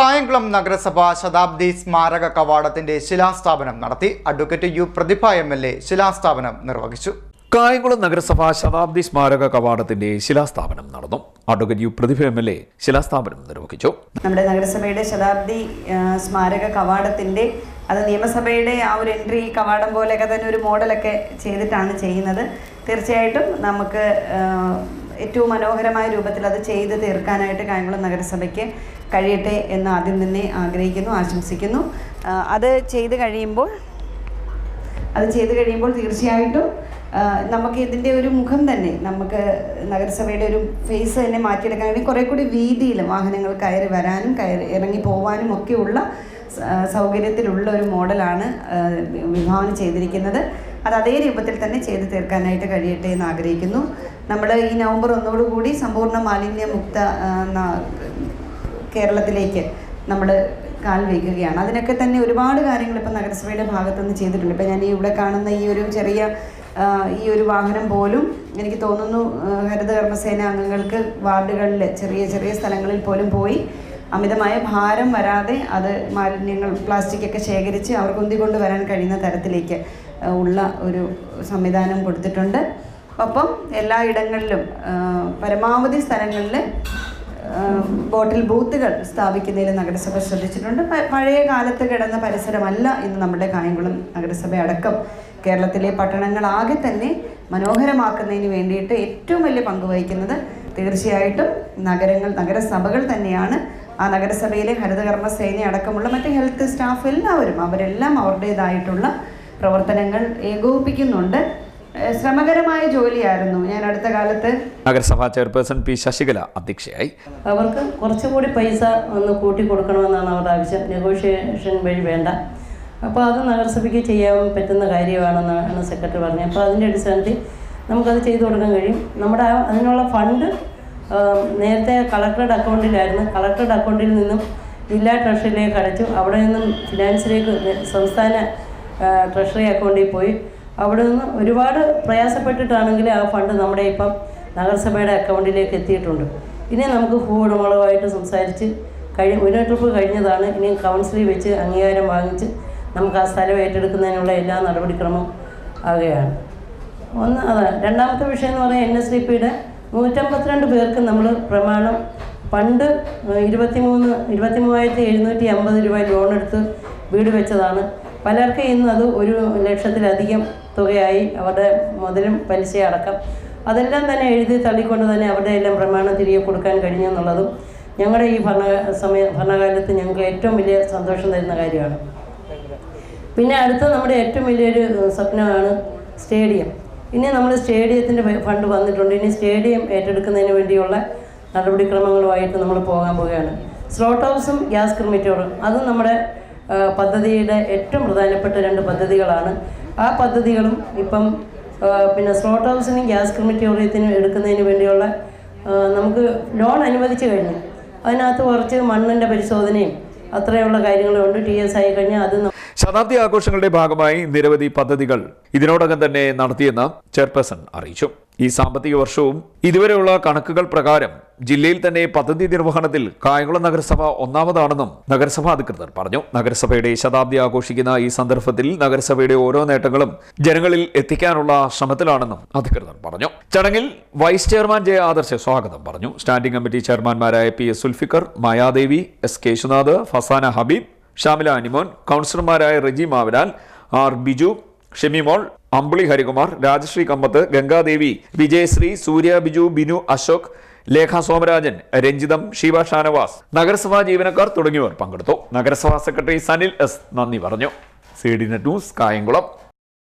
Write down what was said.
കായംകുളം നഗരസഭ ശതാബ്ദി സ്മാരക കവാടത്തിന്റെ ശിലാസ്ഥാപനം നടത്തി advocate U Prathibha M L A ശിലാസ്ഥാപനം നിർവഹിച്ചു. കായംകുളം നഗരസഭ ശതാബ്ദി സ്മാരക കവാടത്തിന്റെ ശിലാസ്ഥാപനം നടന്നു. Advocate U Prathibha M L A ശിലാസ്ഥാപനം നിർവഹിച്ചു. നമ്മുടെ നഗരസഭയുടെ ശതാബ്ദി സ്മാരക കവാടത്തിന്റെ അത് നിയമസഭയുടെ ആ ഒരു എൻട്രി കവാടം പോലെയൊക്കെ തന്നെ ഒരു മോഡലൊക്കെ ചെയ്തിട്ടാണ് ചെയ്യുന്നത്. തീർച്ചയായിട്ടും നമുക്ക് ഏറ്റവും മനോഹരമായ രൂപത്തിൽ അത് ചെയ്ത് തീർക്കാനായിട്ട് കായംകുളം നഗരസഭയ്ക്ക് കഴിയട്ടെ എന്ന് ആദ്യം തന്നെ ആഗ്രഹിക്കുന്നു ആശംസിക്കുന്നു. അത് ചെയ്ത് കഴിയുമ്പോൾ അത് ചെയ്ത് കഴിയുമ്പോൾ തീർച്ചയായിട്ടും നമുക്ക് ഇതിന്റെ ഒരു മുഖം തന്നെ നമുക്ക് നഗരസഭയുടെ ഒരു ഫേസ് തന്നെ മാറ്റിയെടുക്കാൻ വേണ്ടി കുറേ കൂടി വീതിയിൽ വാഹനങ്ങൾ കയറി വരാനും കയറി ഇറങ്ങി പോകാനും ഒക്കെയുള്ള സൗകര്യത്തിലുള്ള ഒരു മോഡലാണ് വിഭാവന ചെയ്തിരിക്കുന്നത്. അത് അതേ രൂപത്തിൽ തന്നെ ചെയ്തു തീർക്കാനായിട്ട് കഴിയട്ടെ എന്ന് ആഗ്രഹിക്കുന്നു. നമ്മൾ ഈ നവംബർ ഒന്നോടുകൂടി സമ്പൂർണ മാലിന്യമുക്ത കേരളത്തിലേക്ക് നമ്മൾ കാൽ വയ്ക്കുകയാണ്. അതിനൊക്കെ തന്നെ ഒരുപാട് കാര്യങ്ങൾ ഇപ്പം നഗരസഭയുടെ ഭാഗത്തുനിന്ന് ചെയ്തിട്ടുണ്ട്. ഇപ്പം ഞാൻ ഇവിടെ കാണുന്ന ഈ ഒരു ചെറിയ ഈ ഒരു വാഹനം പോലും എനിക്ക് തോന്നുന്നു ഹരിത കർമ്മസേന അംഗങ്ങൾക്ക് വാർഡുകളിൽ ചെറിയ ചെറിയ സ്ഥലങ്ങളിൽ പോലും പോയി അമിതമായ ഭാരം വരാതെ അത് മാലിന്യങ്ങൾ പ്ലാസ്റ്റിക്കൊക്കെ ശേഖരിച്ച് അവർക്ക് ഉന്തിക്കൊണ്ട് വരാൻ കഴിയുന്ന തരത്തിലേക്ക് ഉള്ള ഒരു സംവിധാനം കൊടുത്തിട്ടുണ്ട്. ഒപ്പം എല്ലായിടങ്ങളിലും പരമാവധി സ്ഥലങ്ങളിൽ ബോട്ടിൽ ബൂത്തുകൾ സ്ഥാപിക്കുന്നതിൽ നഗരസഭ ശ്രദ്ധിച്ചിട്ടുണ്ട്. പഴയ കാലത്ത് കിടന്ന പരിസരമല്ല ഇന്ന് നമ്മുടെ കായംകുളം നഗരസഭ അടക്കം. കേരളത്തിലെ പട്ടണങ്ങളാകെ തന്നെ മനോഹരമാക്കുന്നതിന് വേണ്ടിയിട്ട് ഏറ്റവും വലിയ പങ്ക് വഹിക്കുന്നത് തീർച്ചയായിട്ടും നഗരങ്ങൾ നഗരസഭകൾ തന്നെയാണ്. ആ നഗരസഭയിലെ ഹരിതകർമ്മ സേന അടക്കമുള്ള മറ്റ് ഹെൽത്ത് സ്റ്റാഫ് എല്ലാവരും അവരെല്ലാം അവരുടേതായിട്ടുള്ള പ്രവർത്തനങ്ങൾ ഏകോപിപ്പിക്കുന്നുണ്ട്. ശ്രമകരമായ ജോലിയായിരുന്നു. ഞാൻ അടുത്ത കാലത്ത് നഗരസഭാ ചെയർപേഴ്സൺ പി ശശികല അധ്യക്ഷയായി. അവർക്ക് കുറച്ചുകൂടി പൈസ ഒന്ന് കൂട്ടി കൊടുക്കണമെന്നാണ് അവരുടെ ആവശ്യം. നെഗോഷിയേഷൻ വഴി വേണ്ട. അപ്പോൾ അത് നഗരസഭയ്ക്ക് ചെയ്യാൻ പറ്റുന്ന കാര്യമാണെന്നാണ് സെക്രട്ടറി പറഞ്ഞത്. അപ്പോൾ അതിന്റെ അടിസ്ഥാനത്തിൽ നമുക്കത് ചെയ്തു കൊടുക്കാൻ കഴിയും. നമ്മുടെ അതിനുള്ള ഫണ്ട് നേരത്തെ കളക്ടറുടെ അക്കൗണ്ടിലായിരുന്നു. കളക്ടറുടെ അക്കൗണ്ടിൽ നിന്നും ജില്ലാ ട്രഷറിയിലേക്ക് അടച്ചു. അവിടെ നിന്നും ഫിനാൻസിലേക്ക് സംസ്ഥാന ട്രഷറി അക്കൗണ്ടിൽ പോയി. അവിടെ നിന്ന് ഒരുപാട് പ്രയാസപ്പെട്ടിട്ടാണെങ്കിൽ ആ ഫണ്ട് നമ്മുടെ ഇപ്പം നഗരസഭയുടെ അക്കൗണ്ടിലേക്ക് എത്തിയിട്ടുണ്ട്. ഇനി നമുക്ക് ഭൂവുടമകളുമായിട്ട് സംസാരിച്ച് കഴി ഒരു കഴിഞ്ഞതാണ്. ഇനി കൗൺസിലിൽ വെച്ച് അംഗീകാരം വാങ്ങിച്ച് നമുക്ക് ആ സ്ഥലം ഏറ്റെടുക്കുന്നതിനുള്ള എല്ലാ നടപടിക്രമവും ആകുകയാണ് ഒന്ന് അതാണ് രണ്ടാമത്തെ വിഷയം എന്ന് പറയുന്നത് എൻ എസ് ഡി പിയുടെ നൂറ്റമ്പത്തിരണ്ട് പേർക്ക് നമ്മൾ പ്രമാണം പണ്ട് ഇരുപത്തിമൂന്ന് ഇരുപത്തി മൂവായിരത്തി എഴുന്നൂറ്റി അമ്പത് രൂപ ലോൺ എടുത്ത് വീട് വെച്ചതാണ്. പലർക്കും ഇന്ന് അത് ഒരു ലക്ഷത്തിലധികം തുകയായി അവരുടെ മുതലും പലിശ അടക്കം അതെല്ലാം തന്നെ എഴുതി തള്ളിക്കൊണ്ട് തന്നെ അവരുടെ എല്ലാം പ്രമാണം തിരികെ കൊടുക്കാൻ കഴിഞ്ഞു എന്നുള്ളതും ഞങ്ങളുടെ ഈ ഭരണ സമയ ഭരണകാലത്ത് ഞങ്ങൾക്ക് ഏറ്റവും വലിയ സന്തോഷം തരുന്ന കാര്യമാണ്. പിന്നെ അടുത്ത നമ്മുടെ ഏറ്റവും വലിയൊരു സ്വപ്നമാണ് സ്റ്റേഡിയം. ഇനി നമ്മൾ സ്റ്റേഡിയത്തിന്റെ ഫണ്ട് വന്നിട്ടുണ്ട്. ഇനി സ്റ്റേഡിയം ഏറ്റെടുക്കുന്നതിന് വേണ്ടിയുള്ള നടപടിക്രമങ്ങളുമായിട്ട് നമ്മൾ പോകാൻ പോവുകയാണ്. സ്ലോട്ട് ഹൗസും ഗ്യാസ് ക്രിമിറ്റോറും അതും നമ്മുടെ പദ്ധതിയുടെ ഏറ്റവും പ്രധാനപ്പെട്ട രണ്ട് പദ്ധതികളാണ്. ആ പദ്ധതികളും ഇപ്പം പിന്നെ സ്ലോട്ട് ഹൗസിനും ഗ്യാസ് ക്രിമിറ്റോറിയത്തിനും എടുക്കുന്നതിന് വേണ്ടിയുള്ള നമുക്ക് ലോൺ അനുവദിച്ചു കഴിഞ്ഞു. അതിനകത്ത് കുറച്ച് മണ്ണിന്റെ പരിശോധനയും അത്രയുള്ള കാര്യങ്ങളും ഉണ്ട്. ടി എസ് ആയി കഴിഞ്ഞാൽ അത് ശതാബ്ദി ആഘോഷങ്ങളുടെ ഭാഗമായി നിരവധി പദ്ധതികൾ ഇതിനോടകം തന്നെ നടത്തിയെന്ന് ചെയർപേഴ്സൺ അറിയിച്ചു. ഈ സാമ്പത്തിക വർഷവും ഇതുവരെയുള്ള കണക്കുകൾ പ്രകാരം ജില്ലയിൽ തന്നെ പദ്ധതി നിർവഹണത്തിൽ കായംകുളം നഗരസഭ ഒന്നാമതാണെന്നും നഗരസഭാ അധികൃതർ പറഞ്ഞു. നഗരസഭയുടെ ശതാബ്ദി ആഘോഷിക്കുന്ന ഈ സന്ദർഭത്തിൽ നഗരസഭയുടെ ഓരോ നേട്ടങ്ങളും ജനങ്ങളിൽ എത്തിക്കാനുള്ള ശ്രമത്തിലാണെന്നും അധികൃതർ പറഞ്ഞു. ചടങ്ങിൽ വൈസ് ചെയർമാൻ ജെ ആദർശ് സ്വാഗതം പറഞ്ഞു. Standing committee ചെയർമാൻമാരായ P S Sulfikar Mayadevi S Keshunath Fasana Habeeb Shamila Animon കൗൺസിലർമാരായ റെജി മാവലാൽ ആർ ബിജു ഷെമിമോൾ അമ്പിളി ഹരികുമാർ രാജശ്രീ കമ്മത്ത് ഗംഗാദേവി വിജയശ്രീ സൂര്യ ബിജു ബിനു അശോക് ലേഖ സോമരാജൻ രഞ്ജിതം ഷീബ ഷാനവാസ് നഗരസഭാ ജീവനക്കാർ തുടങ്ങിയവർ പങ്കെടുത്തു. നഗരസഭാ സെക്രട്ടറി സനിൽ എസ് നന്ദി പറഞ്ഞു. C D net news Kayamkulam.